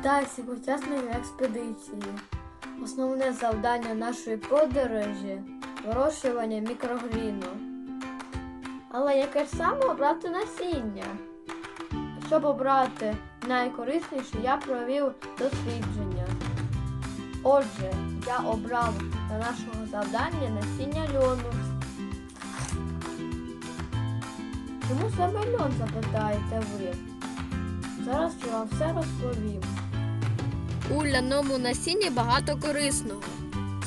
Вітаю всіх учасників експедиції. Основне завдання нашої подорожі вирощування мікрогріну. Але яке ж саме обрати насіння? Щоб обрати найкорисніше, я провів дослідження. Отже, я обрав для нашого завдання насіння льону. Чому саме льон, запитаєте ви? Зараз я вам все розповім. У ляному насінні багато корисного.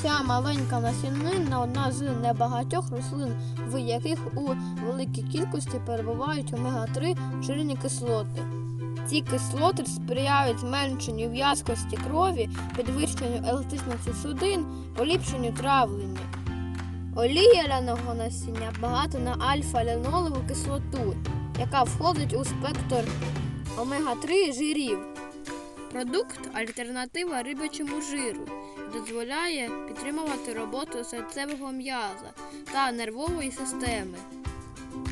Ця маленька насінина одна з небагатьох рослин, в яких у великій кількості перебувають омега-3 жирні кислоти. Ці кислоти сприяють зменшенню в'язкості крові, підвищенню еластичності судин, поліпшенню травлення. Олія ляного насіння багата на альфа-лянолову кислоту, яка входить у спектр омега-3 жирів. Продукт альтернатива рибячому жиру дозволяє підтримувати роботу серцевого м'яза та нервової системи.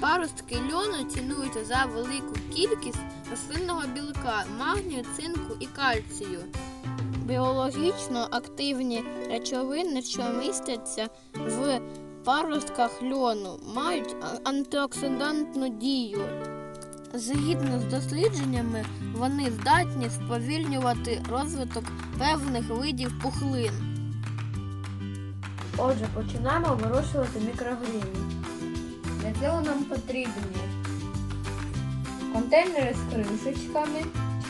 Паростки льону цінуються за велику кількість рослинного білка, магнію, цинку і кальцію. Біологічно активні речовини, що містяться в паростках льону, мають антиоксидантну дію. Згідно з дослідженнями, вони здатні сповільнювати розвиток певних видів пухлин. Отже, починаємо вирощувати мікрогріни. Для цього нам потрібні контейнери з кришечками,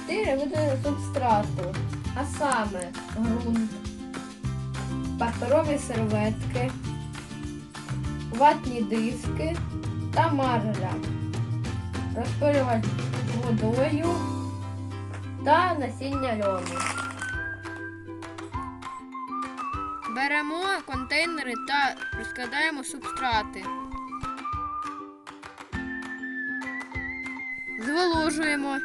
4 види субстрату, а саме ґрунт, паперові серветки, ватні диски та марля розпилювати водою та насіння льону. Беремо контейнери та розкладаємо субстрати. Зволожуємо.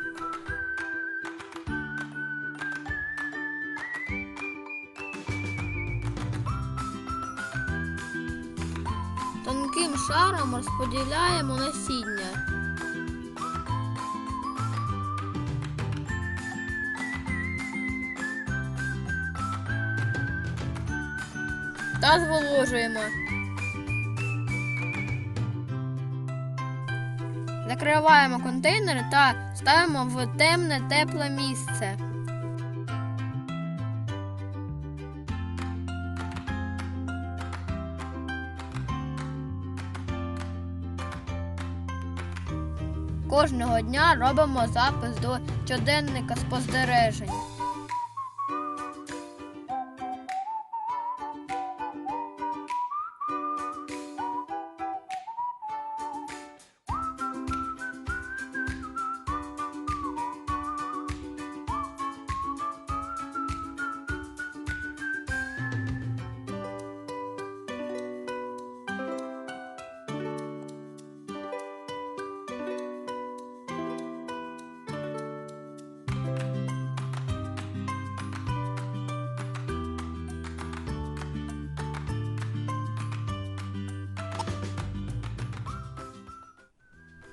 Тонким шаром розподіляємо насіння. Та зволожуємо. Закриваємо контейнери та ставимо в темне тепле місце. Кожного дня робимо запис до щоденника спостережень.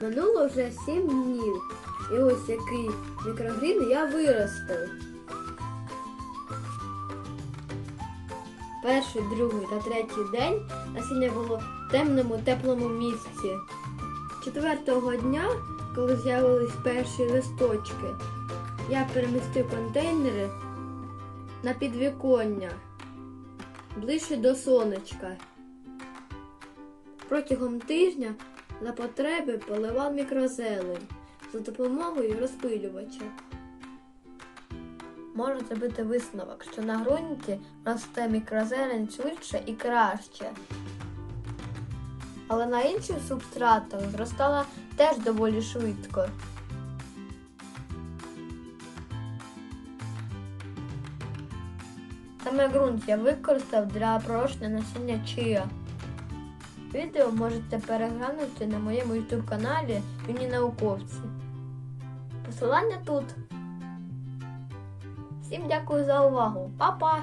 Минуло вже сім днів. І ось який мікрогрін я виростив. Перший, другий та третій день насіння було в темному теплому місці. Четвертого дня, коли з'явились перші листочки, я перемістив контейнери на підвіконня ближче до сонечка. Протягом тижня за потреби поливав мікрозелень за допомогою розпилювача. Можу зробити висновок, що на ґрунті росте мікрозелень швидше і краще. Але на інших субстратах зростала теж доволі швидко. Саме ґрунт я використав для пророщення насіння чия. Відео можете переглянути на моєму YouTube каналі Юні науковці. Посилання тут. Всім дякую за увагу. Па-па!